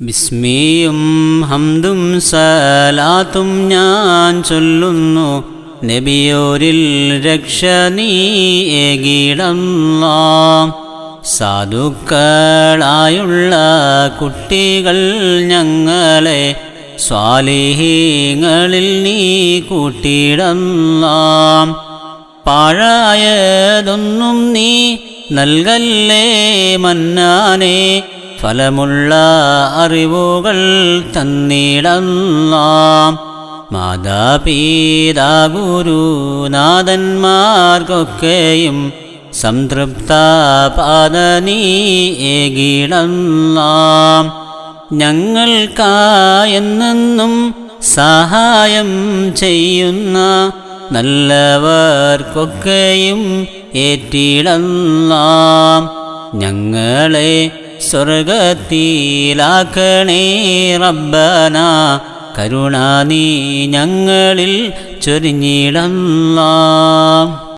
ബിസ്മിയും ഹംദും സലാത്തും ഞാൻ ചൊല്ലുന്നു. നബിയോരിൽ രക്ഷ നീ ഏകിടല്ലാം സാധുക്കളായുള്ള കുട്ടികൾ ഞങ്ങളെ സ്വാലിഹീങ്ങളിൽ നീ കൂട്ടിടല്ലാം പാഴായതൊന്നും നീ നൽകല്ലേ മന്നാനെ? ഫലമുള്ള അറിവുകൾ തന്നിടന്നാം മാതാപിതാ ഗുരുനാഥന്മാർക്കൊക്കെയും സംതൃപ്ത പാത നീ ഏകിടല്ലാം. ഞങ്ങൾക്കായെന്നെന്നും സഹായം ചെയ്യുന്ന നല്ലവർക്കൊക്കെയും ഏറ്റിടന്നാം ഞങ്ങളെ സ്വർഗത്തിലാക്കണേ റബ്ബന. കരുണ നീ ഞങ്ങളിൽ ചൊരിഞ്ഞിടല്ലാം